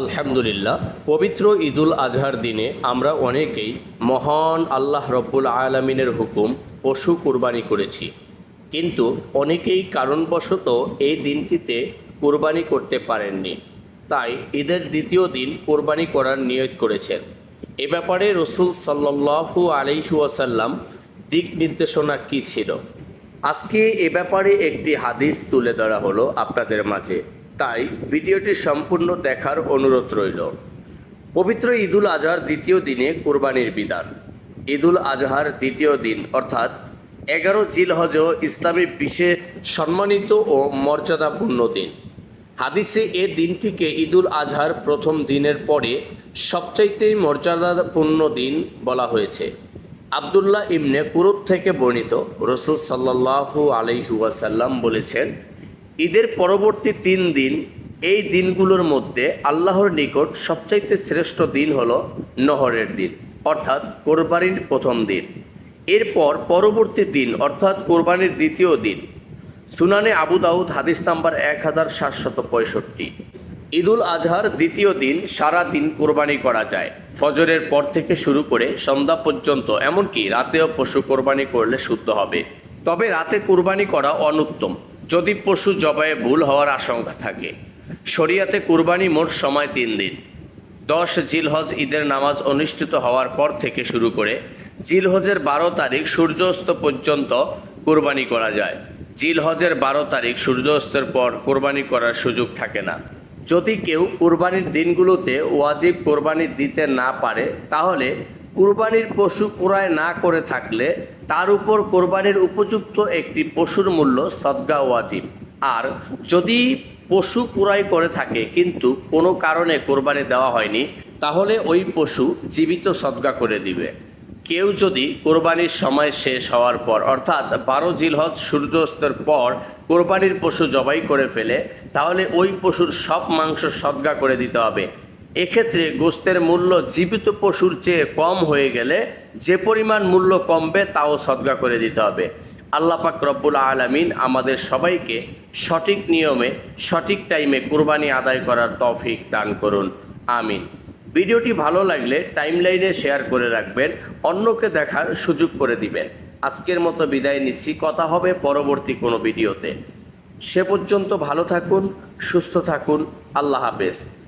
আলহামদুলিল্লাহ, পবিত্র ঈদুল আজহার দিনে আমরা অনেকেই মহান আল্লাহ রব্বুল আলমিনের হুকুম পশু কুরবানি করেছি। কিন্তু অনেকেই কারণবশত এই দিনটিতে কুরবানি করতে পারেননি। তাই ঈদের দ্বিতীয় দিন কোরবানি করার নিয়ত করেছেন। এ ব্যাপারে রসুল সাল্লাহু আলাইহুয়াসাল্লাম দিক নির্দেশনা কী ছিল? আজকে এ ব্যাপারে একটি হাদিস তুলে ধরা হলো আপনাদের মাঝে। তাই ভিডিওটি সম্পূর্ণ দেখার অনুরোধ রইল। পবিত্র ঈদুল আজহার দ্বিতীয় দিনে কোরবানির বিধান। ঈদুল আজহার দ্বিতীয় দিন, অর্থাৎ এগারো জিলহজ ইসলামী বিশেষ সম্মানিত ও মর্যাদাপূর্ণ দিন। হাদিসে এ দিনটিকে ঈদুল আজহার প্রথম দিনের পরে সবচাইতে মর্যাদাপূর্ণ দিন বলা হয়েছে। আবদুল্লাহ ইবনে কুরুব থেকে বর্ণিত রসুল সাল্লাহু আলহিউসাল্লাম বলেছেন ঈদের পরবর্তী তিন দিন, এই দিনগুলোর মধ্যে আল্লাহর নিকট সবচাইতে শ্রেষ্ঠ দিন হল নহরের দিন, অর্থাৎ কোরবানির প্রথম দিন। এরপর পরবর্তী দিন, অর্থাৎ কোরবানির দ্বিতীয় দিন। সুনানে আবু দাউদ, হাদিস নাম্বার এক হাজার সাতশত পঁয়ষট্টি। ঈদুল আজহার দ্বিতীয় দিন সারা দিন কোরবানি করা যায়। ফজরের পর থেকে শুরু করে সন্ধ্যা পর্যন্ত, এমনকি রাতেও পশু কোরবানি করলে শুদ্ধ হবে। তবে রাতে কোরবানি করা অনুত্তম। যদি পশু জবায়ে ভুল হওয়ার আশঙ্কা থাকে, শরিয়াতে কুরবানি মোট সময় তিন দিন। দশ জিলহজ ঈদের নামাজ অনুষ্ঠিত হওয়ার পর থেকে শুরু করে জিলহজের বারো তারিখ সূর্যাস্ত পর্যন্ত কোরবানি করা যায়। জিলহজের বারো তারিখ সূর্যাস্তের পর কোরবানি করার সুযোগ থাকে না। যদি কেউ কোরবানির দিনগুলোতে ওয়াজিব কোরবানি দিতে না পারে, তাহলে কোরবানির পশু ক্রয় না করে থাকলে তার উপর কোরবানির উপযুক্ত একটি পশুর মূল্য সদ্গা ওয়াজিব। আর যদি পশু ক্রয় করে থাকে কিন্তু কোনো কারণে কোরবানি দেওয়া হয়নি, তাহলে ওই পশু জীবিত সদ্গা করে দিবে। কেউ যদি কোরবানির সময় শেষ হওয়ার পর, অর্থাৎ বারো জিলহজ সূর্যাস্তের পর কোরবানির পশু জবাই করে ফেলে, তাহলে ওই পশুর সব মাংস সদ্গা করে দিতে হবে। এক্ষেত্রে গোস্তের মূল্য জীবিত পশুর চেয়ে কম হয়ে গেলে যে পরিমাণ মূল্য কমবে তাও সদ্গা করে দিতে হবে। আল্লাহ পাক রব্বুল আলমিন আমাদের সবাইকে সঠিক নিয়মে, সঠিক টাইমে কোরবানি আদায় করার তৌফিক দান করুন। আমিন। ভিডিওটি ভালো লাগলে টাইমলাইনে শেয়ার করে রাখবেন, অন্যকে দেখার সুযোগ করে দিবেন। আজকের মতো বিদায় নিচ্ছি, কথা হবে পরবর্তী কোনো ভিডিওতে। সে পর্যন্ত ভালো থাকুন, সুস্থ থাকুন, আল্লাহ হাফেজ।